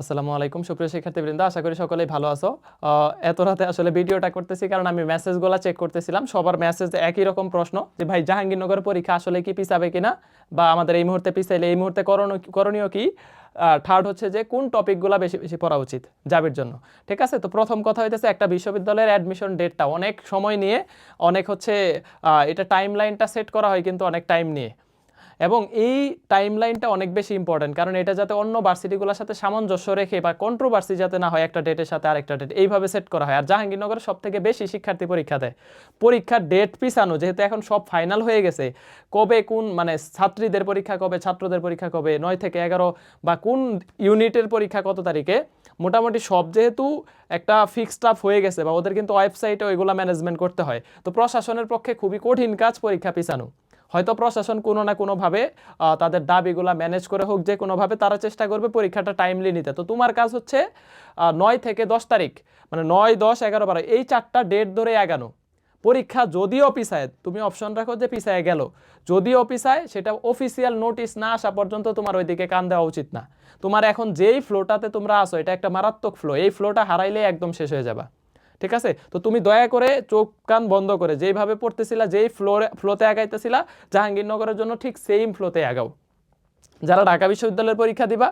আসসালামু আলাইকুম। সুপ্রিয় শিক্ষার্থীবৃন্দ, আশা করি সকলেই ভালো আছো। এত রাতে আসলে ভিডিওটা করতেছি কারণ আমি মেসেজগুলো চেক করতেছিলাম। সবার মেসেজ একই রকম প্রশ্ন যে, ভাই, জাহাঙ্গীরনগর পরীক্ষা আসলে কি পিছাবে কিনা? বা আমাদের এই মুহূর্তে পিছাইলে এই মুহূর্তে করণীয় কি? থার্ড হচ্ছে যে, কোন টপিকগুলো বেশি বেশি পড়া উচিত যাবির জন্য? ঠিক আছে? তো প্রথম কথা হইতেছে একটা বিশ্ববিদ্যালয়ের অ্যাডমিশন ডেটটা অনেক সময় নিয়ে, অনেক হচ্ছে এটা টাইম লাইনটা সেট করা হয় কিন্তু অনেক টাইম নিয়ে। এবং এই টাইমলাইনটা অনেক বেশি ইম্পর্টেন্ট কারণ এটা যাতে অন্য ভার্সিটিগুলোর সাথে সামঞ্জস্য রেখে বা কন্ট্রোভার্সি যাতে না হয় একটা ডেটের সাথে আরেকটা ডেট এইভাবে সেট করা হয়। আর জাহাঙ্গীরনগরে সব থেকে বেশি শিক্ষার্থী পরীক্ষা দেয়। পরীক্ষার ডেট পিছানো, যেহেতু এখন সব ফাইনাল হয়ে গেছে, কবে কোন মানে ছাত্রীদের পরীক্ষা কবে, ছাত্রদের পরীক্ষা কবে, নয় থেকে এগারো বা কোন ইউনিটের পরীক্ষা কত তারিখে, মোটামুটি সব যেহেতু একটা ফিক্সড আপ হয়ে গেছে বা ওদের কিন্তু ওয়েবসাইটে ওইগুলো ম্যানেজমেন্ট করতে হয়। তো প্রশাসনের পক্ষে খুবই কঠিন কাজ পরীক্ষা পিছানো। হয়তো প্রশাসন কোনো না কোনোভাবে তাদের দাবিগুলো ম্যানেজ করে হোক, যে কোনোভাবে তারা চেষ্টা করবে পরীক্ষাটা টাইমলি নিতে। তো তোমার কাজ হচ্ছে নয় থেকে দশ তারিখ মানে নয়, দশ, এগারো, বারো, এই চারটা ডেট ধরে এগানো। পরীক্ষা যদিও পিছায়, তুমি অপশন রাখো যে পিছায় গেল। যদিও পিছায়, সেটা অফিসিয়াল নোটিশ না আসা পর্যন্ত তোমার ওইদিকে কান দেওয়া উচিত না। তোমার এখন যেই ফ্লোটাতে তোমরা আসো এটা একটা মারাত্মক ফ্লো এই ফ্লোটা হারাইলে একদম শেষ হয়ে যাবা। ঠিক আছে? তো তুমি দয়া করে চোখ, কান বন্ধ করে যেইভাবে পড়তেছিলা, যেই ফ্লোরে ফ্লোতে আগাইতেছিলা, জাহাঙ্গীরনগরের জন্য ঠিক সেম ফ্লোতে আগাও। যারা ঢাকা বিশ্ববিদ্যালয়ের পরীক্ষা দিবা,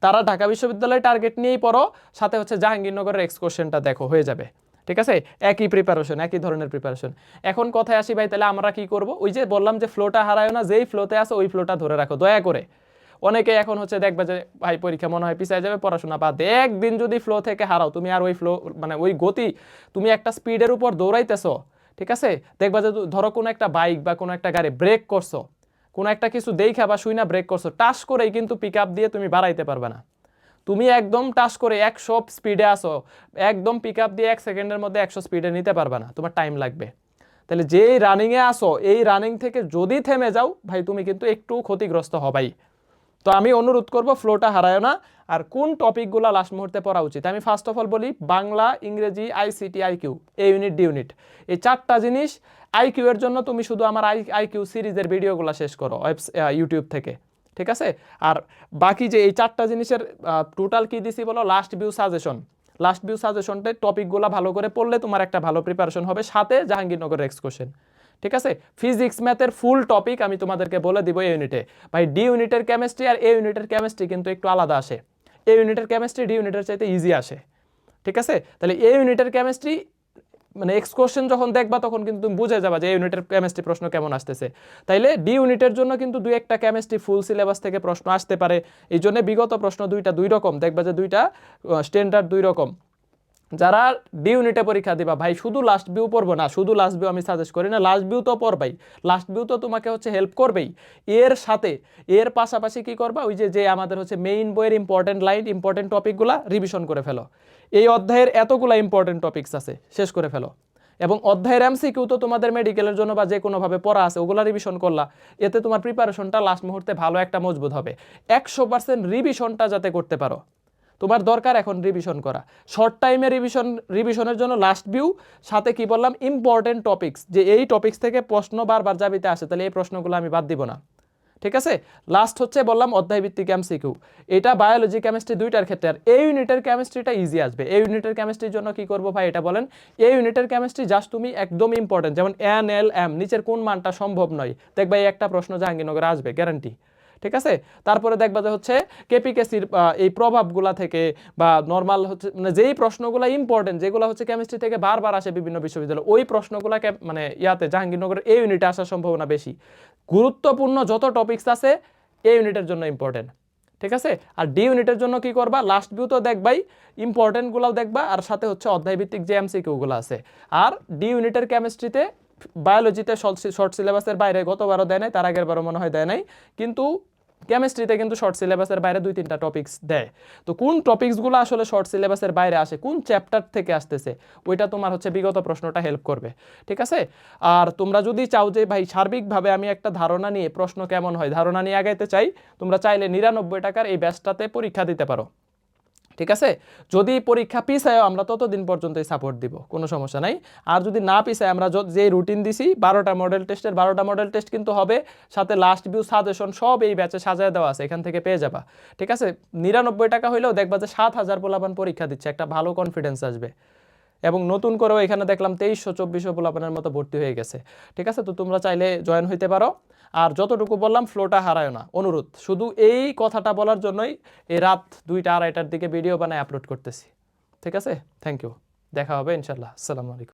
তারা ঢাকা বিশ্ববিদ্যালয়ের টার্গেট নিয়েই পড়ো, সাথে হচ্ছে জাহাঙ্গীরনগরের এক্স এক্সকোশনটা দেখো, হয়ে যাবে। ঠিক আছে? একই প্রিপারেশন একই ধরনের প্রিপারেশন এখন কথায় আসি ভাই, তাহলে আমরা কি করব? ওই যে বললাম যে ফ্লোটা হারায় না, যেই ফ্লোতে আছে, ওই ফ্লোটা ধরে রাখো। দয়া করে। অনেকে এখন হচ্ছে দেখবে যে, ভাই, পরীক্ষা মনে হয় পিছিয়ে যাবে, পড়াশোনা বাদ একদিন যদি ফ্লো থেকে হারাও, তুমি আর ওই ফ্লো মানে ওই গতি, তুমি একটা স্পিডের উপর দৌড়াইতেছো, ঠিক আছে? দেখবা যে, ধরো কোনো একটা বাইক বা কোনো একটা গাড়ি ব্রেক করছ, কোনো একটা কিছু দেখা বা শুই না ব্রেক করছ টাস করেই কিন্তু পিক দিয়ে তুমি বাড়াইতে পারবে না। তুমি একদম টাচ করে একশো স্পিডে আসো একদম পিক দিয়ে এক সেকেন্ডের মধ্যে একশো স্পিডে নিতে পারবে না, তোমার টাইম লাগবে। তাহলে যেই রানিংয়ে আসো এই রানিং থেকে যদি থেমে যাও, ভাই, তুমি কিন্তু একটু ক্ষতিগ্রস্ত হবাই। তো আমি অনুরোধ করব ফ্লোটা হারায় না। আর কোন টপিকগুলো লাস্ট মুহূর্তে পড়া উচিত? আমি ফার্স্ট অফ অল বলি বাংলা, ইংরেজি ICT IQ A unit D unit এই চারটা জিনিস আইকিউ এর জন্য তুমি শুধু আমার আই আইকিউ সিরিজের ভিডিওগুলো শেষ করো ইউটিউব থেকে। ঠিক আছে? আর বাকি যে এই চারটা জিনিসের টোটাল কি দিছি বলো? Last view suggestion last view সাজেশনটা টপিকগুলো ভালো করে পড়লে তোমার একটা ভালো প্রিপারেশন হবে। সাথে জাহাঙ্গীরনগরের এক্সকোশন ঠিক আছে? ফিজিক্স ম্যাথের ফুল টপিক আমি তোমাদেরকে বলে দিব এই ইউনিটে ভাই ডি ইউনিটের কেমিস্ট্রি আর এ ইউনিটের কেমিস্ট্রি কিন্তু একটু আলাদা আসে। এ ইউনিটের কেমিস্ট্রি ডি ইউনিটের চাইতে ইজি আসে। ঠিক আছে? তাহলে এ ইউনিটের কেমিস্ট্রি মানে এক্সকোশন যখন দেখবা তখন কিন্তু তুমি বুঝে যাবা যে এই ইউনিটের কেমিস্ট্রি প্রশ্ন কেমন আসতেছে। তাইলে ডি ইউনিটের জন্য কিন্তু দুই একটা কেমিস্ট্রি ফুল সিলেবাস থেকে প্রশ্ন আসতে পারে। এই জন্য বিগত প্রশ্ন দুইটা দুই রকম। দেখবা যে দুইটা স্ট্যান্ডার্ড দুই রকম। যারা ডি ইউনিটে পরীক্ষা দিবা, ভাই, শুধু লাস্ট ভিউ পড়ব না, শুধু লাস্ট ভিউ আমি সাজেস্ট করি না লাস্ট ভিউ তো পড়বাই। লাস্ট ভিউ তো তোমাকে হচ্ছে হেল্প করবেই। এর সাথে, এর পাশাপাশি কি করবা? ওই যে যে আমাদের হচ্ছে মেইন বইয়ের ইম্পর্টেন্ট লাইন ইম্পর্টেন্ট টপিকগুলা রিভিশন করে ফেলো। এই অধ্যায়ের এতগুলা ইম্পর্টেন্ট টপিকস আছে, শেষ করে ফেলো। এবং অধ্যায়ের এমসি এমসিকিউ তো তোমাদের মেডিকেলের জন্য বা যে কোনোভাবে পড়া আছে, ওগুলা রিভিশন করলা। এতে তোমার প্রিপারেশনটা লাস্ট মুহূর্তে ভালো একটা মজবুত হবে। একশো পার্সেন্ট রিভিশনটা যাতে করতে পারো। তোমার দরকার এখন রিভিশন করা। শর্ট টাইমে রিভিশন রিভিশনের জন্য লাস্ট ভিউ সাথে কি বললাম ইম্পর্টেন্ট টপিকস যে এই টপিক্স থেকে প্রশ্ন বারবার যাবিতে আসে, তাহলে এই প্রশ্নগুলো আমি বাদ দিব না। ঠিক আছে? লাস্ট হচ্ছে বললাম অধ্যায় ভিত্তিক এমসিকিউ এটা বায়োলজি কেমিস্ট্রি দুইটার ক্ষেত্রে, আর এই ইউনিটের কেমিস্ট্রিটা ইজি আসবে। এই ইউনিটের কেমিস্ট্রির জন্য কি করব ভাই, এটা বলেন? এই ইউনিটের কেমিস্ট্রি জাস্ট তুমি একদম ইম্পর্টেন্ট যেমন এন এল এম নিচের কোন মানটা সম্ভব নয়। দেখবা এই একটা প্রশ্ন জাহাঙ্গীরনগরে আসবে গ্যারান্টি ঠিক আছে? তারপরে দেখবা যে হচ্ছে কেপিকেসির এই প্রভাবগুলা থেকে বা নর্মাল হচ্ছে মানে যেই প্রশ্নগুলো ইম্পর্টেন্ট যেগুলো হচ্ছে কেমিস্ট্রি থেকে বারবার আসে বিভিন্ন বিশ্ববিদ্যালয়, ওই প্রশ্নগুলো মানে ইয়াতে জাহাঙ্গীরনগরের এই ইউনিটে আসার সম্ভাবনা বেশি। গুরুত্বপূর্ণ যত টপিকস আছে এই ইউনিটের জন্য ইম্পর্টেন্ট ঠিক আছে? আর ডি ইউনিটের জন্য কি করবা? লাস্ট ভিউ তো দেখবাই ইম্পর্টেন্টগুলোও দেখবা, আর সাথে হচ্ছে অধ্যায় ভিত্তিক যে এমসিকিউগুলো আছে। আর ডি ইউনিটের কেমিস্ট্রিতে বায়োলজিতে শর্ট সিলেবাসের বাইরে গতবারও দেয় নাই, তার আগের বারও মনে হয় দেয় নাই। কিন্তু কেমিস্ট্রিতে কিন্তু শর্ট সিলেবাসের বাইরে দুই তিনটা টপিকস দেয়। তো কোন টপিকসগুলো আসলে শর্ট সিলেবাসের বাইরে আসে, কোন চ্যাপ্টার থেকে আসতেছে, ওইটা তোমার হচ্ছে বিগত প্রশ্নটা হেল্প করবে। ঠিক আছে? আর তোমরা যদি চাও যে, ভাই, সার্বিকভাবে আমি একটা ধারণা নিয়ে প্রশ্ন কেমন হয়, ধারণা নিয়ে আগাইতে চাই, তোমরা চাইলে নিরানব্বই টাকার এই ব্যাচটাতে পরীক্ষা দিতে পারো। ঠিক আছে? যদি পরীক্ষা পিছায় আমরা ততদিন পর্যন্তই সাপোর্ট দিব, কোনো সমস্যা নাই। আর যদি না পিছায় আমরা যে রুটিন দিছি, বারোটা মডেল টেস্টের বারোটা মডেল টেস্ট কিন্তু হবে, সাথে লাস্ট ভিউ সাজেশন সব এই ব্যাচে সাজায় দেওয়া আছে, এখান থেকে পেয়ে যাবা। ঠিক আছে? নিরানব্বই টাকা হইলেও দেখবা যে সাত হাজার পোলাপান পরীক্ষা দিচ্ছে, একটা ভালো কনফিডেন্স আসবে। এবং নতুন করেও এখানে দেখলাম তেইশশো, চব্বিশশো পোলাপানের মতো ভর্তি হয়ে গেছে। ঠিক আছে? তো তোমরা চাইলে জয়েন হইতে পারো। আর যতটুকু বললাম ফ্লোটা হারায় না। অনুরোধ, শুধু এই কথাটা বলার জন্যই এই রাত দুইটা আড়াইটার দিকে ভিডিও বানায় আপলোড করতেছি। ঠিক আছে? থ্যাংক ইউ দেখা হবে ইনশাল্লাহ আসসালামু আলাইকুম।